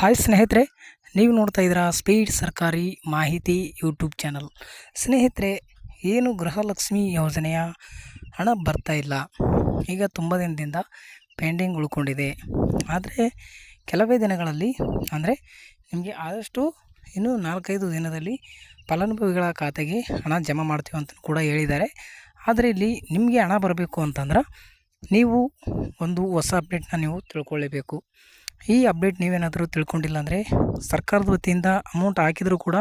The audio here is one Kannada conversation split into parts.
ಹಾಯ್ ಸ್ನೇಹಿತರೆ, ನೀವು ನೋಡ್ತಾ ಇದ್ದೀರಾ ಸ್ಪೀಡ್ ಸರ್ಕಾರಿ ಮಾಹಿತಿ ಯೂಟ್ಯೂಬ್ ಚಾನಲ್. ಸ್ನೇಹಿತರೆ, ಏನು ಗೃಹಲಕ್ಷ್ಮಿ ಯೋಜನೆಯ ಹಣ ಬರ್ತಾ ಇಲ್ಲ. ಈಗ ತುಂಬ ದಿನದಿಂದ ಪೆಂಡಿಂಗ್ ಉಳ್ಕೊಂಡಿದೆ. ಆದರೆ ಕೆಲವೇ ದಿನಗಳಲ್ಲಿ, ಅಂದರೆ ನಿಮಗೆ ಆದಷ್ಟು ಇನ್ನೂ ನಾಲ್ಕೈದು ದಿನದಲ್ಲಿ ಫಲಾನುಭವಿಗಳ ಖಾತೆಗೆ ಹಣ ಜಮಾ ಮಾಡ್ತೀವಿ ಅಂತ ಕೂಡ ಹೇಳಿದ್ದಾರೆ. ಆದರೆ ಇಲ್ಲಿ ನಿಮಗೆ ಹಣ ಬರಬೇಕು ಅಂತಂದ್ರೆ ನೀವು ಒಂದು ಹೊಸ ಅಪ್ಡೇಟ್ನ ನೀವು ತಿಳ್ಕೊಳ್ಳೇಬೇಕು ಈ ಅಪ್ಡೇಟ್ ನೀವೇನಾದರೂ ತಿಳ್ಕೊಂಡಿಲ್ಲ ಅಂದರೆ ಸರ್ಕಾರದ ವತಿಯಿಂದ ಅಮೌಂಟ್ ಹಾಕಿದರೂ ಕೂಡ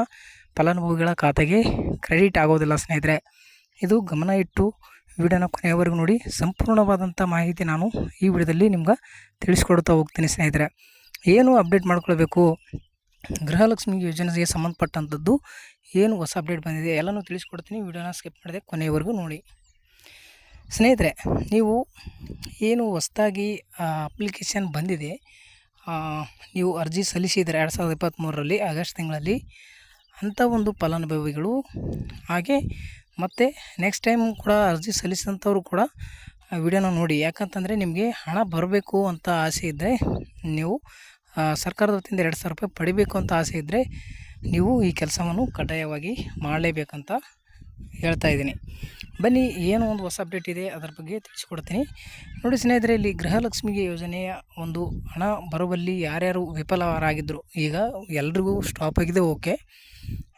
ಫಲಾನುಭವಿಗಳ ಖಾತೆಗೆ ಕ್ರೆಡಿಟ್ ಆಗೋದಿಲ್ಲ ಸ್ನೇಹಿತರೆ. ಇದು ಗಮನ ಇಟ್ಟು ವಿಡಿಯೋನ ಕೊನೆಯವರೆಗೂ ನೋಡಿ. ಸಂಪೂರ್ಣವಾದಂಥ ಮಾಹಿತಿ ನಾನು ಈ ವಿಡಿಯೋದಲ್ಲಿ ನಿಮ್ಗೆ ತಿಳಿಸ್ಕೊಡ್ತಾ ಹೋಗ್ತೀನಿ ಸ್ನೇಹಿತರೆ. ಏನು ಅಪ್ಡೇಟ್ ಮಾಡ್ಕೊಳ್ಬೇಕು? ಗೃಹಲಕ್ಷ್ಮಿ ಯೋಜನೆಗೆ ಸಂಬಂಧಪಟ್ಟಂಥದ್ದು ಏನು ಹೊಸ ಅಪ್ಡೇಟ್ ಬಂದಿದೆ ಎಲ್ಲನೂ ತಿಳಿಸ್ಕೊಡ್ತೀನಿ. ವಿಡಿಯೋನ ಸ್ಕಿಪ್ ಮಾಡಿದೆ ಕೊನೆಯವರೆಗೂ ನೋಡಿ. ಸ್ನೇಹಿತರೆ, ನೀವು ಏನು ಹೊಸದಾಗಿ ಅಪ್ಲಿಕೇಶನ್ ಬಂದಿದೆ. ನೀವು ಅರ್ಜಿ ಸಲ್ಲಿಸಿದರೆ ಎರಡು ಸಾವಿರದ ಇಪ್ಪತ್ತ್ಮೂರರಲ್ಲಿ ಆಗಸ್ಟ್ ತಿಂಗಳಲ್ಲಿ ಅಂಥ ಒಂದು ಫಲಾನುಭವಿಗಳು. ಹಾಗೆ ಮತ್ತು ನೆಕ್ಸ್ಟ್ ಟೈಮ್ ಕೂಡ ಅರ್ಜಿ ಸಲ್ಲಿಸಿದಂಥವ್ರು ಕೂಡ ವಿಡಿಯೋನ ನೋಡಿ. ಯಾಕಂತಂದರೆ ನಿಮಗೆ ಹಣ ಬರಬೇಕು ಅಂತ ಆಸೆ ಇದ್ದರೆ ನೀವು ಸರ್ಕಾರದ ವತಿಯಿಂದ ಎರಡು ಸಾವಿರ ರೂಪಾಯಿ ಪಡಿಬೇಕು ಅಂತ ಆಸೆ ಇದ್ದರೆ ನೀವು ಈ ಕೆಲಸವನ್ನು ಕಡ್ಡಾಯವಾಗಿ ಮಾಡಲೇಬೇಕಂತ ಹೇಳ್ತಾ ಇದ್ದೀನಿ. ಬನ್ನಿ, ಏನು ಒಂದು ಹೊಸ ಅಪ್ಡೇಟ್ ಇದೆ ಅದರ ಬಗ್ಗೆ ತಿಳಿಸ್ಕೊಡ್ತೀನಿ. ನೋಡಿ ಸ್ನೇಹಿತರೆ, ಇಲ್ಲಿ ಗೃಹಲಕ್ಷ್ಮಿಗೆ ಯೋಜನೆಯ ಒಂದು ಹಣ ಬರುವಲ್ಲಿ ಯಾರ್ಯಾರು ವಿಫಲರಾಗಿದ್ದರು ಈಗ ಎಲ್ರಿಗೂ ಸ್ಟಾಪ್ ಆಗಿದೆ ಓಕೆ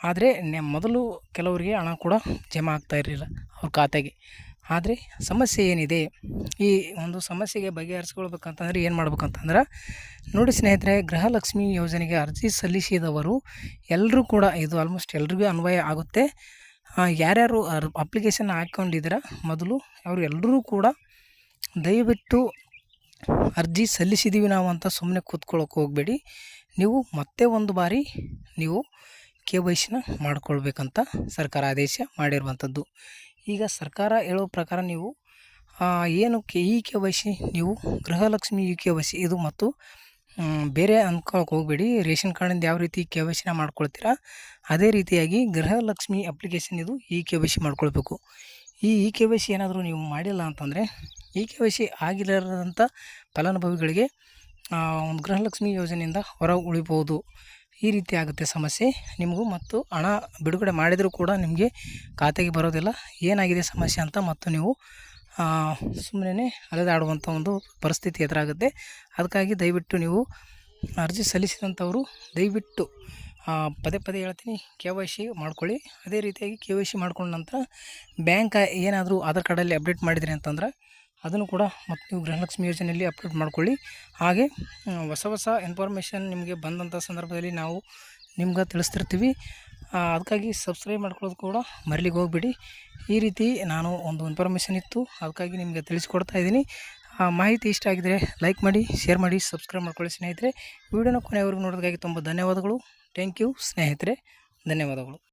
ಆದರೆ ಮೊದಲು ಕೆಲವರಿಗೆ ಹಣ ಕೂಡ ಜಮಾ ಆಗ್ತಾ ಇರಲಿಲ್ಲ ಅವ್ರ ಖಾತೆಗೆ. ಆದರೆ ಸಮಸ್ಯೆ ಏನಿದೆ, ಈ ಒಂದು ಸಮಸ್ಯೆಗೆ ಬಗೆಹರಿಸ್ಕೊಳ್ಬೇಕಂತಂದ್ರೆ ಏನು ಮಾಡ್ಬೇಕಂತಂದ್ರೆ, ನೋಡಿ ಸ್ನೇಹಿತರೆ, ಗೃಹಲಕ್ಷ್ಮಿ ಯೋಜನೆಗೆ ಅರ್ಜಿ ಸಲ್ಲಿಸಿದವರು ಎಲ್ಲರೂ ಕೂಡ ಇದು ಆಲ್ಮೋಸ್ಟ್ ಎಲ್ರಿಗೂ ಅನ್ವಯ ಆಗುತ್ತೆ. ಯಾರ್ಯಾರು ಅಪ್ಲಿಕೇಶನ್ ಹಾಕ್ಕೊಂಡಿದ್ದೀರ ಮೊದಲು ಅವರು ಎಲ್ಲರೂ ಕೂಡ ದಯವಿಟ್ಟು ಅರ್ಜಿ ಸಲ್ಲಿಸಿದ್ದೀವಿ ನಾವು ಅಂತ ಸುಮ್ಮನೆ ಕೂತ್ಕೊಳ್ಳೋಕೆ ಹೋಗಬೇಡಿ. ನೀವು ಮತ್ತೆ ಒಂದು ಬಾರಿ ನೀವು ಕೆ ವೈ ಸಿನ ಮಾಡ್ಕೊಳ್ಬೇಕಂತ ಸರ್ಕಾರ ಆದೇಶ ಮಾಡಿರುವಂಥದ್ದು. ಈಗ ಸರ್ಕಾರ ಹೇಳೋ ಪ್ರಕಾರ ನೀವು ಏನು K E K Y C, ನೀವು Gruhalakshmi U K Y C, ಇದು ಮತ್ತು ಬೇರೆ ಅಂದ್ಕೊಳಕ್ಕೆ ಹೋಗಬೇಡಿ. ರೇಷನ್ ಕಾರ್ಡಿಂದ ಯಾವ ರೀತಿ ಕೆ ವೈ ಸಿನ ಮಾಡ್ಕೊಳ್ತೀರಾ, ಅದೇ ರೀತಿಯಾಗಿ ಗೃಹಲಕ್ಷ್ಮಿ ಅಪ್ಲಿಕೇಶನ್ ಇದು ಇ ಕೆ ವೈ ಸಿ ಮಾಡ್ಕೊಳ್ಬೇಕು. ಈ ಇ ಕೆ ವೈ ಸಿ ಏನಾದರೂ ನೀವು ಮಾಡಿಲ್ಲ ಅಂತಂದರೆ ಇ ಕೆ ವೈ ಸಿ ಆಗಿರದಂಥ ಫಲಾನುಭವಿಗಳಿಗೆ ಒಂದು ಗೃಹಲಕ್ಷ್ಮಿ ಯೋಜನೆಯಿಂದ ಹೊರ ಉಳಿಬೋದು. ಈ ರೀತಿ ಆಗುತ್ತೆ ಸಮಸ್ಯೆ. ನಿಮಗೂ ಮತ್ತು ಹಣ ಬಿಡುಗಡೆ ಮಾಡಿದರೂ ಕೂಡ ನಿಮಗೆ ಖಾತೆಗೆ ಬರೋದಿಲ್ಲ. ಏನಾಗಿದೆ ಸಮಸ್ಯೆ ಅಂತ ಮತ್ತು ನೀವು ಸುಮ್ಮನೆ ಅಲೆದಾಡುವಂಥ ಒಂದು ಪರಿಸ್ಥಿತಿ ಎದುರಾಗುತ್ತೆ. ಅದಕ್ಕಾಗಿ ದಯವಿಟ್ಟು ನೀವು ಅರ್ಜಿ ಸಲ್ಲಿಸಿದಂಥವರು ದಯವಿಟ್ಟು ಪದೇ ಪದೇ ಹೇಳ್ತೀನಿ, ಕೆ ವೈ ಸಿ ಮಾಡ್ಕೊಳ್ಳಿ. ಅದೇ ರೀತಿಯಾಗಿ ಕೆ ವೈ ಸಿ ಮಾಡ್ಕೊಂಡ ನಂತರ ಬ್ಯಾಂಕ್ ಏನಾದರೂ ಆಧಾರ್ ಕಾರ್ಡಲ್ಲಿ ಅಪ್ಡೇಟ್ ಮಾಡಿದಿರಿ ಅಂತಂದ್ರೆ ಅದನ್ನು ಕೂಡ ಮತ್ತು ನೀವು ಗೃಹಲಕ್ಷ್ಮಿ ಯೋಜನೆಯಲ್ಲಿ ಅಪ್ಡೇಟ್ ಮಾಡ್ಕೊಳ್ಳಿ. ಹಾಗೆ ಹೊಸ ಹೊಸ ಇನ್ಫಾರ್ಮೇಷನ್ ನಿಮಗೆ ಬಂದಂಥ ಸಂದರ್ಭದಲ್ಲಿ ನಾವು ನಿಮ್ಗೆ ತಿಳಿಸ್ತಿರ್ತೀವಿ. ಅದಕ್ಕಾಗಿ ಸಬ್ಸ್ಕ್ರೈಬ್ ಮಾಡ್ಕೊಳ್ಳೋದು ಕೂಡ ಮರಿಲಿಕ್ಕೆ ಹೋಗ್ಬಿಡಿ. ಈ ರೀತಿ ನಾನು ಒಂದು ಇನ್ಫಾರ್ಮೇಷನ್ ಇತ್ತು, ಅದಕ್ಕಾಗಿ ನಿಮಗೆ ತಿಳಿಸ್ಕೊಡ್ತಾ ಇದ್ದೀನಿ. ಆ, ಮಾಹಿತಿ ಇಷ್ಟ ಆಗಿದರೆ ಲೈಕ್ ಮಾಡಿ ಶೇರ್ ಮಾಡಿ ಸಬ್ಸ್ಕ್ರೈಬ್ ಮಾಡ್ಕೊಳ್ಳಿ ಸ್ನೇಹಿತರೆ. ವಿಡಿಯೋನ ಕೊನೆಯವರೆಗೂ ನೋಡೋದಕ್ಕಾಗಿ ತುಂಬ ಧನ್ಯವಾದಗಳು. ಥ್ಯಾಂಕ್ ಯು ಸ್ನೇಹಿತರೆ. ಧನ್ಯವಾದಗಳು.